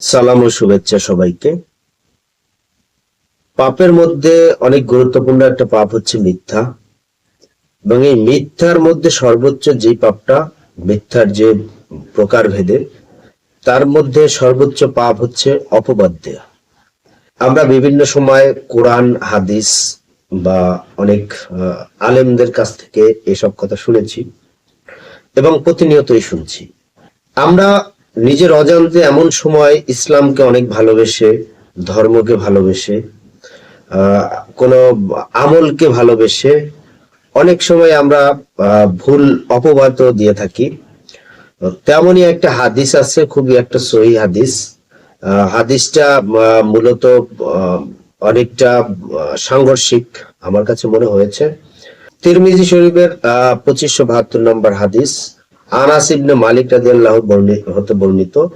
সালাম ও শুভেচ্ছা সবাইকে। পাপের মধ্যে অনেক গুরুত্বপূর্ণ একটা পাপ হচ্ছে মিথ্যা। এবং এই মিথ্যার মধ্যে সর্বোচ্চ যে পাপটা, মিথ্যার যে প্রকারভেদে, তার মধ্যে সর্বোচ্চ পাপ হচ্ছে অপবাদ দেয়া। আমরা বিভিন্ন সময় কোরআন, হাদিস বা অনেক আলেমদের কাছ থেকে এসব কথা শুনেছি এবং প্রতিনিয়তই শুনছি। আমরা নিজের অজান্তে এমন সময় ইসলামকে অনেক ভালোবেসে, ধর্মকে ভালোবেসে কোনো আমলকে ভালোবেসে অনেক সময় আমরা ভুল অপবাদ দিয়ে থাকি। তেমনই একটা হাদিস আছে, খুবই একটা সহি হাদিস। হাদিসটা মূলত অনেকটা সাংঘর্ষিক আমার কাছে মনে হয়েছে। তিরমিজি শরীফের পঁচিশশো বাহাত্তর নম্বর হাদিস, আনাস ইবনে মালিক রাদিয়াল্লাহু বর্ণি- হতে বর্ণিত।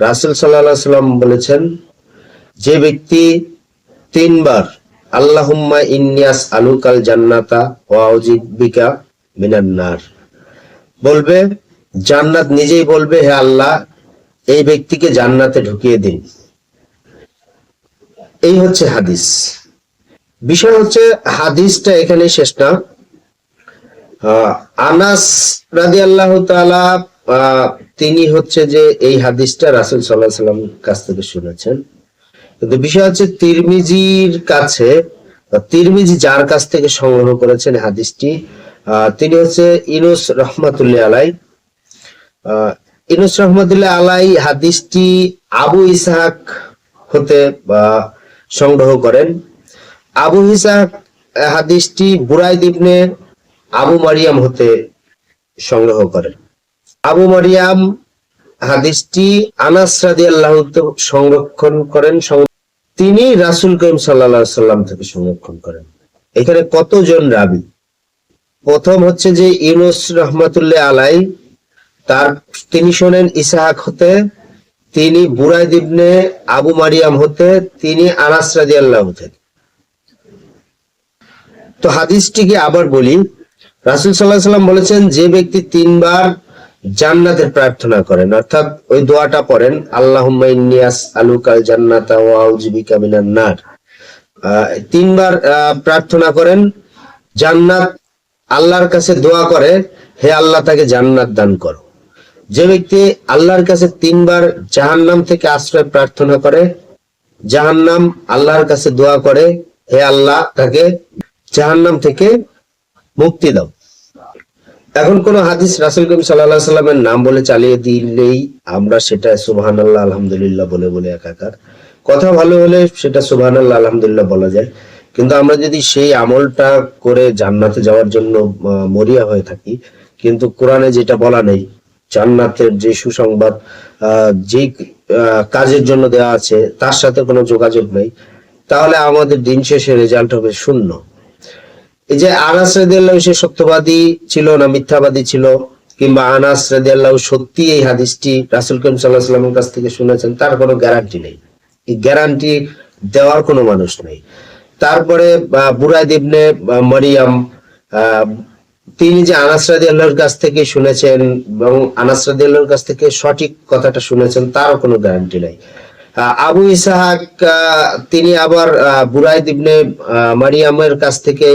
রাসূল আলাইহি সাল্লাম বলেছেন, যে ব্যক্তি তিনবার, আল্লাহুম্মা আলুকাল জান্নাতা ওয়া আউজিবিকা মিনান নার। বলবে, জান্নাত নিজেই বলবে, হে আল্লাহ, এই ব্যক্তিকে জান্নাতে ঢুকিয়ে দিন। এই হচ্ছে হাদিস। বিষয় হচ্ছে হাদিসটা এখানে শেষ না। আনাস রাদি আল্লাহ তিনি হচ্ছে যে এই হাদিসটা রাসুল সাল্লাহ সাল্লাম কাছ থেকে শুনেছেন। কিন্তু বিষয় হচ্ছে তিরমিজির কাছে তিরমিজি যার কাছ থেকে সংগ্রহ করেছেন হাদিসটি তিনি হচ্ছে ইনুস রহমাতুল্লাহ আলাই ইনুস রহমতুল্লাহ আলাই হাদিসটি আবু ইসাহাক হতে সংগ্রহ করেন। আবু আহ, হাদিসটি বুরাইদ ইবনে আবু মারিয়াম হতে সংগ্রহ করেন। আবু মারিয়াম হাদিসটি আনাস রাদিয়াল্লাহু আল্লাহ সংরক্ষণ করেন তিনি রাসূল করিম আলাইহি সাল্লাম থেকে সংরক্ষণ করেন। এখানে কতজন রাবি? প্রথম হচ্ছে যে ইউনুস রহমাতুল্লাহ আলাই তার তিনি শোনেন ইসাহাক হতে। তিনি বুরাইদ ইবনে আবু মারিয়াম হতে তিনি আনাস রাদিয়াল্লাহু থেকে তো হাদিসটিকে আবার বলি রাসুল সাল্লাহ সাল্লাম বলেছেন যে ব্যক্তি তিনবার জান্নাতের প্রার্থনা করেন অর্থাৎ ওই দোয়াটা পড়েন আল্লাহ আলুকাল জান্নাতা ও আউজিবিকা মিনান নার। আহ, তিনবার প্রার্থনা করেন জান্নাত আল্লাহর কাছে দোয়া করে হে আল্লাহ তাকে জান্নাত দান করো। যে ব্যক্তি আল্লাহর কাছে তিনবার জাহান্নাম থেকে আশ্রয় প্রার্থনা করে, জাহান্নাম আল্লাহর কাছে দোয়া করে, হে আল্লাহ তাকে জাহান্নাম থেকে মুক্তি দাও। এখন কোন হাদিস রাসুল করিম সাল্লাহ সাল্লামের নাম বলে চালিয়ে দিলেই আমরা সেটা সুবহান আল্লাহ আলহামদুলিল্লাহ বলে বলে একাকার। কথা ভালো হলে সেটা সুবহান আল্লাহ আলহামদুলিল্লাহ বলা যায়। কিন্তু আমরা যদি সেই আমলটা করে জান্নাতে যাওয়ার জন্য মরিয়া হয়ে থাকি, কিন্তু কোরআনে যেটা বলা নেই জান্নাতের যে সুসংবাদ যে কাজের জন্য দেওয়া আছে, তার সাথে কোনো যোগাযোগ নেই, তাহলে আমাদের দিন শেষে রেজাল্ট হবে শূন্য। এই যে আনাস রাদিয়াল্লাহু সে সত্যবাদী ছিল না মিথ্যাবাদী ছিল, কিংবা আনাস রাদিয়াল্লাহু সত্যি এই হাদিসটি রাসুল করিম আলাইহি সাল্লামের কাছ থেকে শুনেছেন, তার কোনো গ্যারান্টি নেই। এই গ্যারান্টি দেওয়ার কোনো মানুষ নেই। তারপরে বুরাইদ ইবনে মারিয়াম তিনি যে আনাস রাদিয়াল্লাহুর কাছ থেকে শুনেছেন এবং আনাস রাদিয়াল্লাহুর কাছ থেকে সঠিক কথাটা শুনেছেন, তারও কোনো গ্যারান্টি নাই। আবু ইসাহাক তিনি আবার বুরাইদ ইবনে মারিয়ামের কাছ থেকে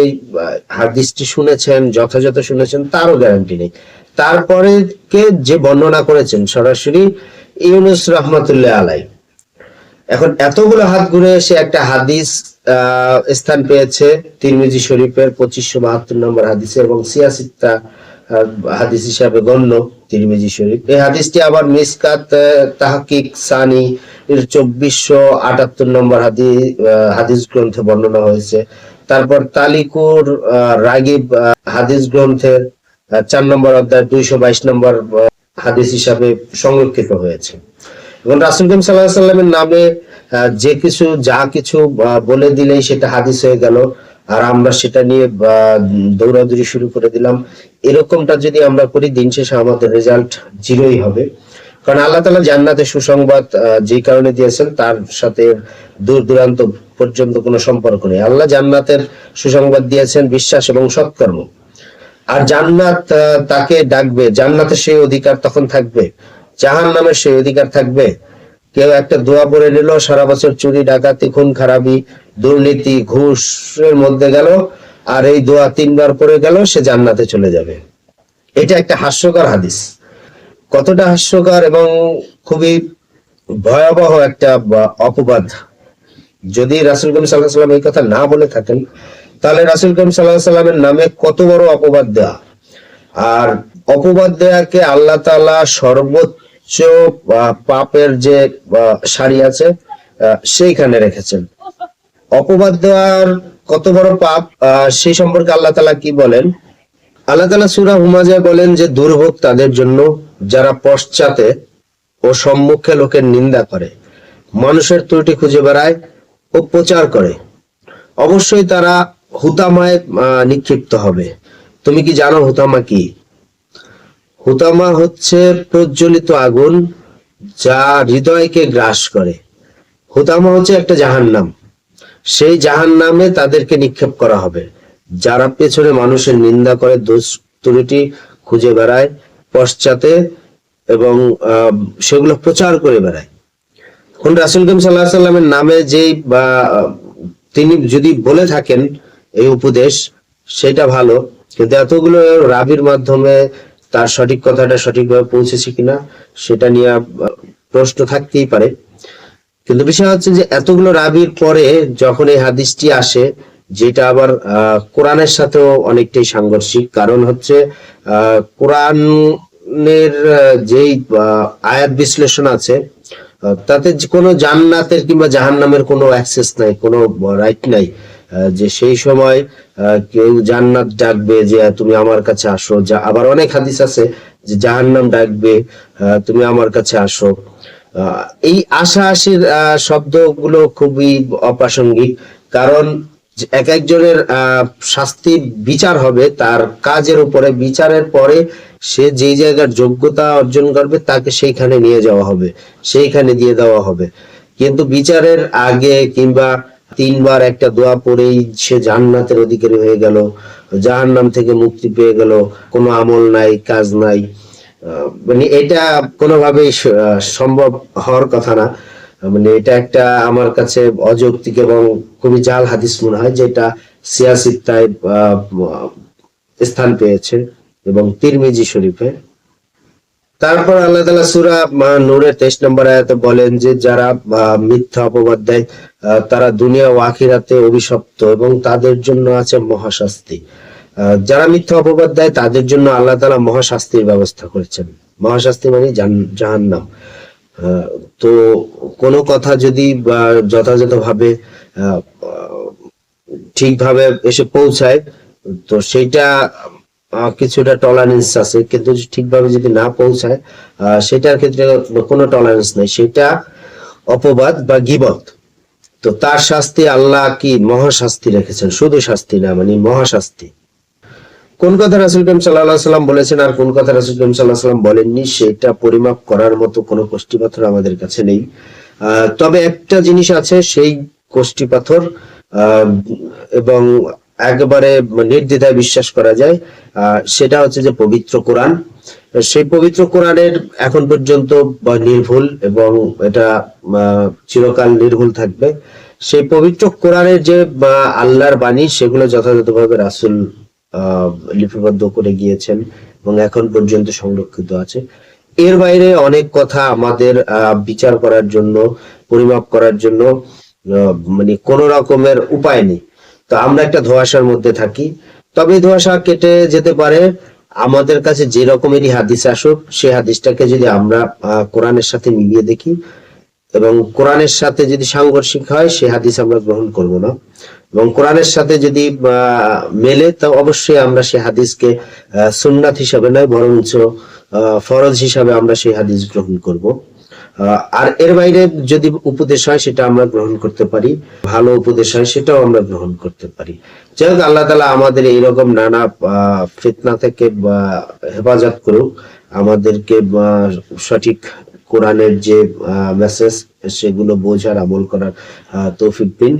হাদিসটি শুনেছেন, যথাযথ শুনেছেন, তারও গ্যারান্টি নেই। তারপরে কে যে বর্ণনা করেছেন সরাসরি, ইউনুস রহমতুল্লাহ আলাই এখন এতগুলো হাত ঘুরে এসে একটা হাদিস স্থান পেয়েছে তিরমিজি শরীফের পঁচিশশো বাহাত্তর নম্বর হাদিসে এবং সিয়াসিত্তা হাদিস হিসাবে গণ্য তিরমিজি শরীফ। এই হাদিসটি আবার মিসকাত তাহকিক, সানি এর চব্বিশশো আটাত্তর নম্বর হাদিস হাদিস গ্রন্থে বর্ণনা হয়েছে। তারপর তালিকুর রাগিব হাদিস গ্রন্থের চার নম্বর অধ্যায় দুইশো বাইশ নম্বর হাদিস হিসাবে সংরক্ষিত হয়েছে। এবং রাসুল করিম সাল্লাহ সাল্লামের নামে যে কিছু, যা কিছু বলে দিলেই সেটা হাদিস হয়ে গেল। আর আমরা সেটা নিয়ে দৌড়াদৌড়ি শুরু করে দিলাম। এরকমটা যদি আমরা করি, দিন শেষে আমাদের রেজাল্ট জিরোই হবে। কারণ আল্লাহ তালা জান্নাতের সুসংবাদ যে কারণে দিয়েছেন, তার সাথে দূর দূরান্ত পর্যন্ত কোনো সম্পর্ক নেই। আল্লাহ জান্নাতের সুসংবাদ দিয়েছেন বিশ্বাস এবং সৎকর্ম। আর জান্নাত তাকে ডাকবে। জান্নাতের সেই অধিকার তখন থাকবে। জাহান নামের সেই অধিকার থাকবে। কেউ একটা দোয়া পড়ে নিল, সারা বছর চুরি, ডাকাতি, খুন, খারাপি, দুর্নীতি, ঘুষের মধ্যে গেল, আর এই দোয়া তিনবার পড়ে গেল, সে জান্নাতে চলে যাবে। এটা একটা হাস্যকর হাদিস। কতটা হাস্যকর এবং খুবই ভয়াবহ একটা অপবাদ। যদি রাসুল করিম সাল্লাহ সাল্লাম এই কথা না বলে থাকেন, তাহলে রাসুল করিম সাল্লাহ সাল্লামের নামে কত বড় অপবাদ দেওয়া আর অপবাদ দেওয়াকে আল্লাহ তাআলা সর্বোচ্চ আহ, পাপের যে সারি আছে সেইখানে রেখেছেন। অপবাদ দেওয়ার কত বড় পাপ সেই সম্পর্কে আল্লাহ তাআলা কি বলেন? আল্লাহ তাআলা সূরা হুমাজায় বলেন যে দুর্ভোগ তাদের জন্য যারা পশ্চাতে ও সম্মুখে লোকের নিন্দা করে মানুষের ত্রুটি খুঁজে বেড়ায় ও প্রচার করে। অবশ্যই তারা হুতামায় নিক্ষিপ্ত হবে। তুমি কি জানো হুতামা কি? হুতামা হচ্ছে প্রজ্বলিত আগুন যা হৃদয়কে গ্রাস করে। হুতামা হচ্ছে একটা জাহান্নাম। সেই জাহান্নামে তাদেরকে নিক্ষেপ করা হবে। যারা পেছনে মানুষের নিন্দা করে, দোষ ত্রুটি খুঁজে বেড়ায়, পশ্চাতে এবং সেগুলো প্রচার করে বেড়ায়। কোন রাসুল করিম সাল্লাহ সাল্লামের নামে যেই, বা, তিনি যদি বলে থাকেন এই উপদেশ, সেটা ভালো। কিন্তু এতগুলো রাবির মাধ্যমে তার সঠিক কথাটা সঠিকভাবে পৌঁছেছে কিনা সেটা নিয়ে প্রশ্ন থাকতেই পারে। কিন্তু বিষয় হচ্ছে যে এতগুলো রাবির পরে যখন এই হাদিসটি আসে, যেটা আবার কোরআনের সাথেও অনেকটাই সাংঘর্ষিক। কারণ হচ্ছে কোরআনের যেই আয়াত বিশ্লেষণ আছে তাতে কোনো জান্নাতের কিংবা জাহান্নামের কোনো অ্যাক্সেস নাই, কোনো রাইট নাই। যে সেই সময় কেউ জান্নাত ডাকবে যে তুমি আমার কাছে আসো। যা আবার অনেক হাদিস আছে যে জাহান্নাম ডাকবে তুমি আমার কাছে আসো। এই আশা আশির শব্দগুলো খুবই অপ্রাসঙ্গিক। কারণ এক একজনের শাস্তি বিচার হবে, তার কাজের উপরে, বিচারের পরে সে যেই জায়গার যোগ্যতা অর্জন করবে, তাকে সেইখানে নিয়ে যাওয়া হবে, সেইখানে দিয়ে দেওয়া হবে। কিন্তু বিচারের আগে কিংবা তিনবার একটা দোয়া পড়েই সে জান্নাতের অধিকারী হয়ে গেল, জাহান্নাম থেকে মুক্তি পেয়ে গেল, কোনো আমল নাই, কাজ নাই। মানে এটা কোনোভাবেই সম্ভব হওয়ার কথা না। মানে এটা একটা আমার কাছে অযৌক্তিক এবং খুবই জাল হাদিস মনে হয়, যেটা সিয়াসিত্তায় স্থান পেয়েছে এবং তিরমিজি শরীফে। তারপর আল্লাহ তালা সুরা নূরের তেইশ নম্বর আয়াতে বলেন যে যারা মিথ্যা অপবাদ দেয় তারা দুনিয়া ও আখিরাতে অভিশপ্ত এবং তাদের জন্য আছে মহাশাস্তি। যারা মিথ্যা অপবাদ দেয় তাদের জন্য আল্লাহ তালা মহাশাস্তির ব্যবস্থা করেছেন। মহাশাস্তি মানে জাহান্নাম। আহ, তো কোনো কথা যদি যথাযথভাবে ঠিকভাবে এসে পৌঁছায় তো আহ, কিছুটা টলারেন্স আছে, কিন্তু ঠিকভাবে যদি না পৌঁছায় সেটার ক্ষেত্রে কোনো টলারেন্স নেই। সেটা অপবাদ বা গিবত। তো তার শাস্তি আল্লাহ কি মহাশাস্তি রেখেছেন? শুধু শাস্তি না মানে মহাশাস্তি। কোন কথা রাসুল করিম সাল্লাহ সাল্লাম বলেছেন আর কোন কথা রাসুল করিম সাল্লাহ সাল্লাম বলেননি, সেটা পরিমাপ করার মতো কোনো কোষ্টি পাথর আমাদের কাছে নেই। তবে একটা জিনিস আছে, সেই কোষ্টি পাথর এবং একেবারে নির্দ্বিধায় বিশ্বাস করা যায়। সেটা হচ্ছে যে পবিত্র কোরআন। সেই পবিত্র কোরআনের এখন পর্যন্ত নির্ভুল এবং এটা চিরকাল নির্ভুল থাকবে। সেই পবিত্র কোরআনের যে আল্লাহর বাণী, সেগুলো যথাযথভাবে রাসুল লিপিবদ্ধ করে গিয়েছেন এবং এখন পর্যন্ত সংরক্ষিত আছে। এর বাইরে অনেক কথা আমাদের বিচার করার জন্য, পরিমাপ করার জন্য মানে কোন রকমের উপায় নেই। তো আমরা একটা ধোঁয়াশার মধ্যে থাকি। তবে ধোঁয়াশা কেটে যেতে পারে। আমাদের কাছে যে রকমেরই হাদিস আসুক সেই হাদিসটাকে যদি আমরা কোরআনের সাথে মিলিয়ে দেখি এবং কোরআনের সাথে যদি সাংঘর্ষিক হয় সে হাদিস আমরা গ্রহণ করব না। এবং কোরআনের সাথে যদি মেলে তা অবশ্যই আমরা সেই হাদিসকে আহ, সুন্নাত হিসাবে নয় বরঞ্চ ফরজ হিসাবে আমরা সেই হাদিস গ্রহণ করব। আর এর বাইরে যদি উপদেশ হয়, সেটা আমরা গ্রহণ করতে পারি। ভালো উপদেশ হয়, সেটাও আমরা গ্রহণ করতে পারি। যাই হোক, আল্লাহ তালা আমাদের এইরকম নানা ফিতনা থেকে হেফাজত করুক। আমাদেরকে সঠিক কোরআনের যে মেসেজ সেগুলো বোঝার, আমল করার তৌফিক দিন।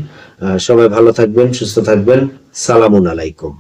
সবাই ভালো থাকবেন, সুস্থ থাকবেন। সালামুন আলাইকুম।